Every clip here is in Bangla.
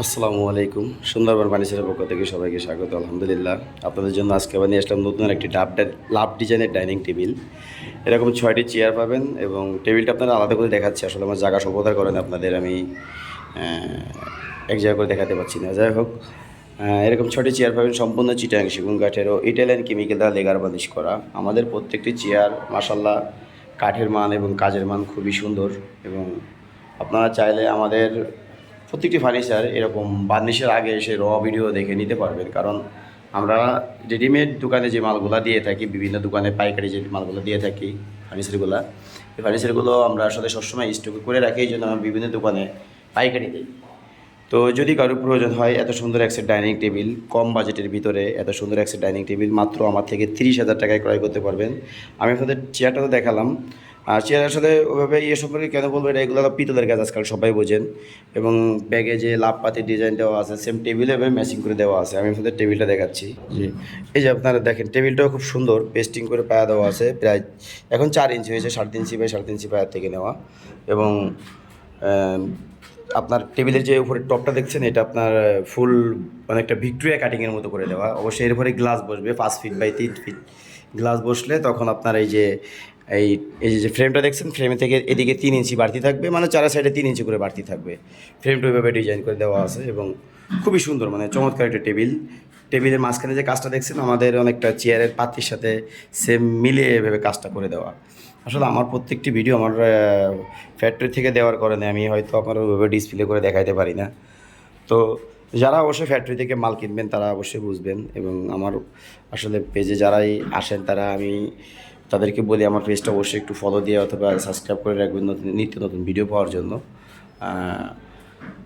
আসসালামু আলাইকুম। সুন্দরবন ফার্নিচারের পক্ষ থেকে সবাইকে স্বাগত, আলহামদুলিল্লাহ। আপনাদের জন্য আজকে আবার নিয়ে আসলাম নতুন একটি ডাব লাভ ডিজাইনের ডাইনিং টেবিল। এরকম ছয়টি চেয়ার পাবেন এবং টেবিলটা আপনারা আলাদা করে দেখাচ্ছি। আসলে আমার জায়গা সভ্যতার করেন আপনাদের আমি এক জায়গা করে দেখাতে পারছি না। যাই হোক এরকম ছয়টি চেয়ার পাবেন সম্পূর্ণ চিটাং সেগুন কাঠের ও ইটালিয়ান কেমিক্যাল দ্বারা লেগার বালিশ করা। আমাদের প্রত্যেকটি চেয়ার মাসাল্লাহ কাঠের মান এবং কাজের মান খুবই সুন্দর এবং আপনারা চাইলে আমাদের প্রত্যেকটি ফার্নিচার এরকম বার্নিশের আগে এসে র ভিডিও দেখে নিতে পারবেন। কারণ আমরা রেডিমেড দোকানে যে মালগুলো দিয়ে থাকি, বিভিন্ন দোকানে পাইকারি যে মালগুলো দিয়ে থাকি ফার্নিচারগুলো এই ফার্নিচারগুলো আমরা আসলে সবসময় স্টক করে রাখি, এই জন্য আমরা বিভিন্ন দোকানে পাইকারি দিই। তো যদি কারও প্রয়োজন হয়, এত সুন্দর একটা ডাইনিং টেবিল কম বাজেটের ভিতরে এত সুন্দর একটা ডাইনিং টেবিল মাত্র আমার থেকে তিরিশ হাজার টাকায় ক্রয় করতে পারবেন। আমি আপনাদের চেয়ারটা তো দেখালাম। আর চেয়ার আসলে ওইভাবে ইয়ে সম্পর্কে কেন বলব এটা এগুলো পিতলের কাজ আজকাল সবাই বোঝেন। এবং ব্যাগে যে লাভ পাতির ডিজাইন দেওয়া আছে সেম টেবিলে এভাবে ম্যাচিং করে দেওয়া আছে। আমি আপনাদের টেবিলটা দেখাচ্ছি। জি। এই যে আপনারা দেখেন টেবিলটাও খুব সুন্দর পেস্টিং করে পায়া দেওয়া আছে প্রায় এখন চার ইঞ্চি হয়েছে সাড়ে তিন ইঞ্চি বাই সাড়ে তিন ইঞ্চি পায়ার থেকে নেওয়া। এবং আপনার টেবিলের যে উপরে টপটা দেখছেন এটা আপনার ফুল অনেকটা ভিক্টোরিয়া কাটিংয়ের মতো করে দেওয়া। অবশ্যই এর উপরে গ্লাস বসবে পাঁচ ফিট বাই তিন ফিট গ্লাস বসলে তখন আপনার এই যে এই এই যে ফ্রেমটা দেখছেন ফ্রেমে থেকে এদিকে তিন ইঞ্চি বাড়তি থাকবে মানে চার সাইডে তিন ইঞ্চি করে বাড়তি থাকবে। ফ্রেমটা ওইভাবে ডিজাইন করে দেওয়া আছে এবং খুবই সুন্দর মানে চমৎকার একটা টেবিল। টেবিলের মাঝখানে যে কাজটা দেখছেন, আমাদের অনেকটা চেয়ারের পাতির সাথে সেম মিলিয়ে এভাবে কাজটা করে দেওয়া। আসলে আমার প্রত্যেকটি ভিডিও আমার ফ্যাক্টরি থেকে দেওয়ার কারণে আমি হয়তো আপনার ওইভাবে ডিসপ্লে করে দেখাইতে পারি না। তো যারা অবশ্যই ফ্যাক্টরি থেকে মাল কিনবেন, তারা অবশ্যই বুঝবেন এবং আমার আসলে পেজে যারাই আসেন, তারা আমি তাদেরকে বলি আমার পেজটা অবশ্যই একটু ফলো দিয়ে অথবা সাবস্ক্রাইব করে রাখবেন নতুন, নিত্য নতুন ভিডিও পাওয়ার জন্য।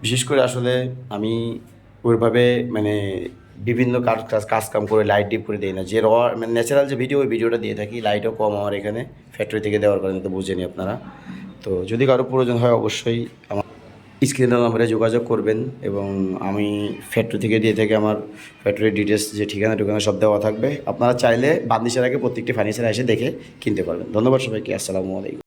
বিশেষ করে আসলে আমি ওইভাবে মানে বিভিন্ন কাজ কাজ কাজ কাম করে লাইট ডিপ করে দিই না। যে র মানে ন্যাচারাল যে ভিডিও ওই ভিডিওটা দিয়ে থাকি লাইটও কম আমার এখানে। ফ্যাক্টরি থেকে দেওয়ার কারণে তো বুঝেনি আপনারা। তো যদি কারও প্রয়োজন হয় অবশ্যই আমার স্ক্রিনের নাম্বারে যোগাযোগ করবেন এবং আমি ফ্যাক্টরি থেকে দিয়ে থেকে আমার ফ্যাক্টরির ডিটেলস যে ঠিকানা ঠিকানা সব দেওয়া থাকবে। আপনারা চাইলে বান্দিশের আগে প্রত্যেকটি ফার্নিচার এসে দেখে কিনতে পারবেন। ধন্যবাদ সবাইকে। আসসালামু আলাইকুম।